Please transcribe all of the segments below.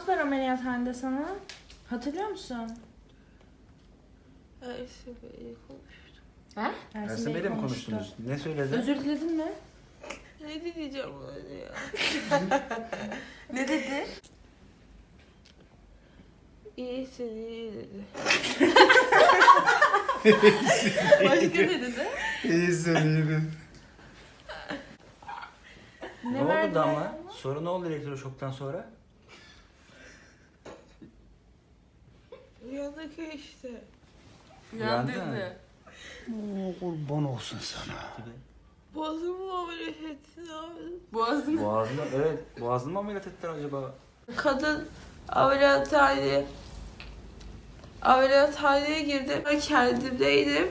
yaptılar ameliyathanede sana? Hatırlıyor musun? Ersin Bey'le konuştum. He? Ersin Bey'le mi konuştunuz? Ne söyledi? Özür diledin mi? Ne diyeceğim ona ya? Ne dedi? İyisin iyi dedi. Başka ne dedi? İyi söyledin. Ne, Ne oldu verdiler Damla? Sorun ne oldu elektroşoktan sonra? Uyanık işte. Uyandın. dedi. Kurban olsun sana. Bozumu ameliyat ettin abi. Boğazını. Boğazını, evet. Boğazını mı ameliyat ettiler acaba? Kadın ameliyathaneye ameliyathaneye girdim. Ben kendimdeydim.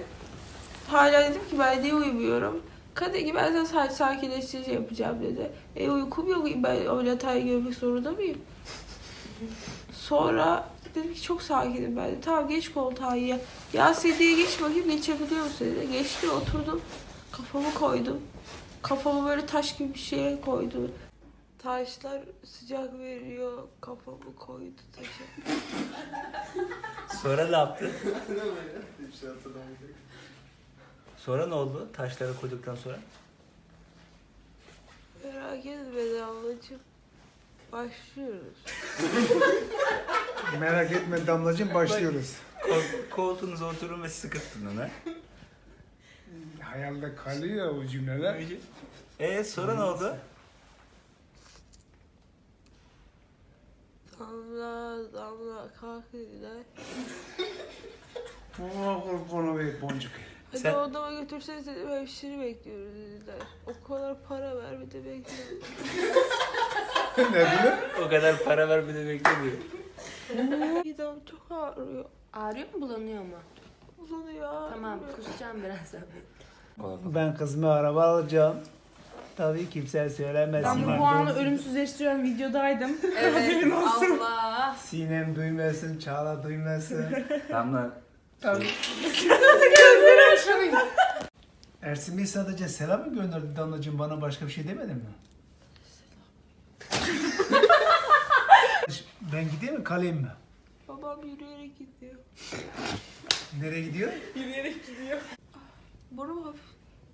Hala dedim ki ben niye uyumuyorum? Kadın ki ben sana sadece sakinleştirici yapacağım dedi. E uykum yok ben ameliyathaneye girmek zorunda mıyım? Sonra dedim ki çok sakinim ben de. Tamam geç koltuğa ya. Ya sediye geç bakayım geçebiliyor musun dedi. Geçti oturdum. Kafamı koydum. Kafamı böyle taş gibi bir şeye koydu. Taşlar sıcak veriyor. Kafamı koydu taşa. Sonra ne yaptı? Sonra ne oldu? Taşları koyduktan sonra? Merak etme ablacığım. Başlıyoruz. Merak etme damlacığım başlıyoruz. Kol, koltuğunuza oturun ve sıkı tutunun ha. Hayalde kalıyor o cümleler. E sonra ne oldu? Damla damla kalk dediler. Oh kurban olayım boncuk. Hadi Sen- odama götürseniz dedim hemşire bekliyoruz dediler. O kadar para ver bir de bekliyoruz. ne bileyim? O kadar para ver bir de beklemiyor. Midem çok ağrıyor. Ağrıyor mu bulanıyor mu? Ağrıyor. Tamam kusacağım birazdan. Ben kızıma araba alacağım. Tabii kimseye söylemezsin. Ben bu anı ölümsüzleştiriyorum videodaydım. Evet. Allah. Sinem duymasın, Çağla duymasın. Damla Tabii. Ersin Bey sadece selam mı gönderdi damlacığım bana başka bir şey demedi mi? Ben gideyim mi kalayım mı? Babam yürüyerek gidiyor. Nereye gidiyor? Burnum hafif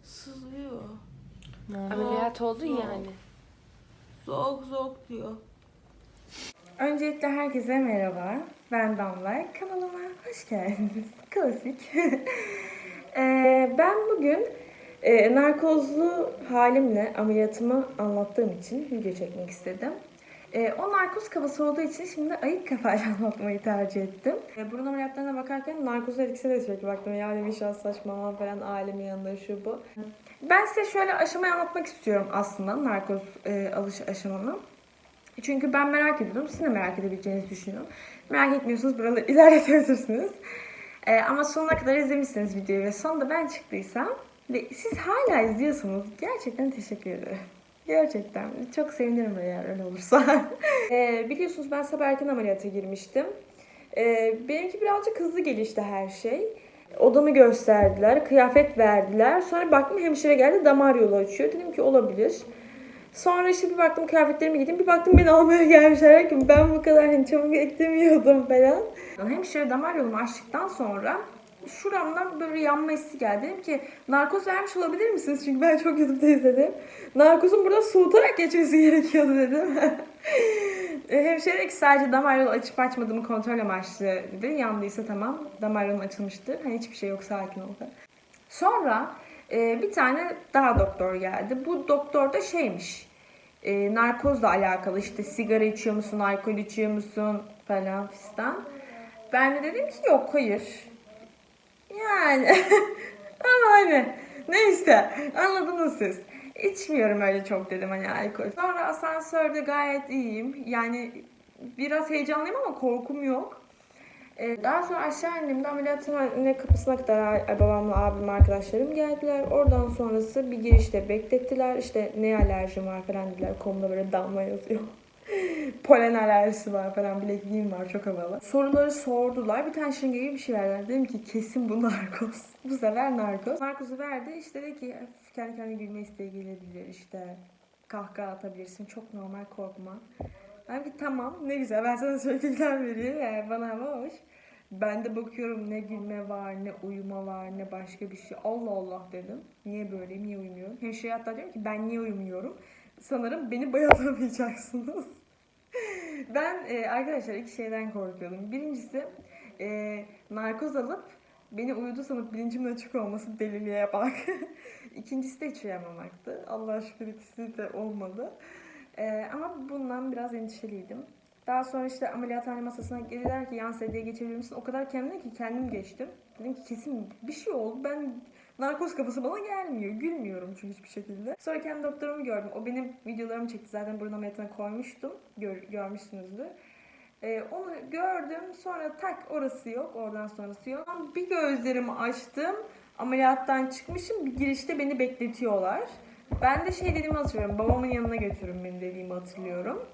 sızlıyor. Ameliyat oldun Yok. yani. Zok zok diyor. Öncelikle herkese merhaba. Ben Damla. Kanalıma hoş geldiniz. Klasik. Ee, ben bugün e, narkozlu halimle ameliyatımı anlattığım için video çekmek istedim. E, o narkoz kafası olduğu için şimdi ayık kafayla anlatmayı tercih ettim. E, burun ameliyatlarına bakarken narkoz etkisine de sürekli baktım. Yani bir şans saçmalama falan ailemin yanında şu bu. Ben size şöyle aşamayı anlatmak istiyorum aslında narkoz e, alış aşamamı. Çünkü ben merak ediyorum. Siz de merak edebileceğinizi düşünüyorum. Merak etmiyorsanız buraları ilerletebilirsiniz. Ee, ama sonuna kadar izlemişsiniz videoyu ve sonunda ben çıktıysam ve siz hala izliyorsanız gerçekten teşekkür ederim. Gerçekten. Çok sevinirim eğer öyle olursa. Ee, biliyorsunuz ben sabah erken ameliyata girmiştim. Ee, benimki birazcık hızlı gelişti her şey. Odamı gösterdiler, kıyafet verdiler. Sonra baktım hemşire geldi damar yolu açıyor. Dedim ki olabilir. Sonra işte bir baktım kıyafetlerimi giydim. Bir baktım beni almaya gelmişler. Ben bu kadar hani çabuk beklemiyordum falan. Hemşire damar yolumu açtıktan sonra şuramdan böyle yanma hissi geldi. Dedim ki narkoz vermiş olabilir misiniz? Çünkü ben çok YouTube'da izledim. Narkozun burada soğutarak geçmesi gerekiyordu dedim. E, Hemşire dedi ki sadece damar yolu açıp açmadığımı kontrol amaçlı dedi. Yandıysa tamam damar yolum açılmıştır. Hani hiçbir şey yok sakin ol. Sonra e, bir tane daha doktor geldi. Bu doktor da şeymiş. E, narkozla alakalı işte sigara içiyor musun, alkol içiyor musun falan fistan. Ben de dedim ki yok hayır. Yani ama hani neyse anladınız siz. İçmiyorum öyle çok dedim hani alkol. Sonra asansörde gayet iyiyim. Yani biraz heyecanlıyım ama korkum yok. Ee, daha sonra aşağı indiğimde ameliyathane kapısına kadar babamla abim arkadaşlarım geldiler. Oradan sonrası bir girişte beklettiler. İşte ne alerjim var falan dediler. Kolumda böyle damla yazıyor. Polen alerjisi var falan bilekliğim var çok havalı. Soruları sordular. Bir tane şırınga bir şey verdiler. Dedim ki kesin bu narkoz. bu sefer narkoz. Narkozu verdi. İşte dedi ki kendi kendine gülme isteği gelebilir. İşte kahkaha atabilirsin. Çok normal korkma. Ben bir tamam ne güzel ben sana söylediğimden vereyim yani bana ama hoş. Ben de bakıyorum ne gülme var, ne uyuma var, ne başka bir şey. Allah Allah dedim. Niye böyleyim, niye uyumuyorum? Hemşire hatta diyorum ki ben niye uyumuyorum? Sanırım beni bayılamayacaksınız. Ben e, arkadaşlar iki şeyden korkuyordum. Birincisi e, narkoz alıp beni uyudu sanıp bilincimin açık olması deliliğe bak. İkincisi de hiç uyuyamamaktı. Allah şükür ikisi de olmadı. E, ama bundan biraz endişeliydim. Daha sonra işte ameliyathane masasına dediler ki yan sedyeye geçebilir misin? O kadar kendime ki kendim geçtim. Dedim ki kesin bir şey oldu. Ben narkoz kafası bana gelmiyor. Gülmüyorum çünkü hiçbir şekilde. Sonra kendi doktorumu gördüm. O benim videolarımı çekti. Zaten burun ameliyatına koymuştum. Gör, görmüşsünüzdür. Ee, onu gördüm. Sonra tak orası yok. Oradan sonrası yok. Bir gözlerimi açtım. Ameliyattan çıkmışım. Bir girişte beni bekletiyorlar. Ben de şey dediğimi hatırlıyorum. Babamın yanına götürün beni dediğimi hatırlıyorum.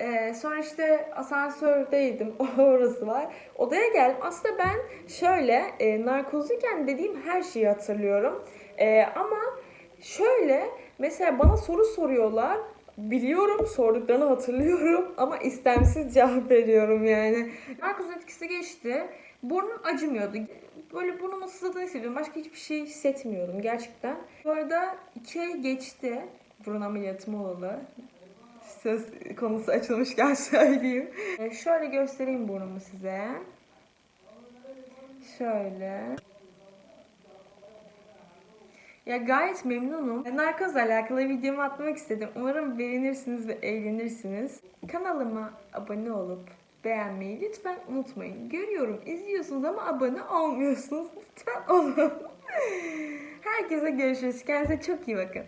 Ee, sonra işte asansördeydim. Orası var. Odaya geldim. Aslında ben şöyle e, narkozluyken dediğim her şeyi hatırlıyorum. E, ama şöyle mesela bana soru soruyorlar. Biliyorum sorduklarını hatırlıyorum ama istemsiz cevap veriyorum yani. Narkoz etkisi geçti. Burnum acımıyordu. Böyle burnumun sızladığını hissediyorum. Başka hiçbir şey hissetmiyordum gerçekten. Bu arada iki ay geçti burun ameliyatım olalı söz konusu açılmışken söyleyeyim. Ee, şöyle göstereyim burnumu size. Şöyle. Ya gayet memnunum. Narkozla alakalı videomu atmak istedim. Umarım beğenirsiniz ve eğlenirsiniz. Kanalıma abone olup beğenmeyi lütfen unutmayın. Görüyorum izliyorsunuz ama abone olmuyorsunuz. Lütfen olun. Herkese görüşürüz. Kendinize çok iyi bakın.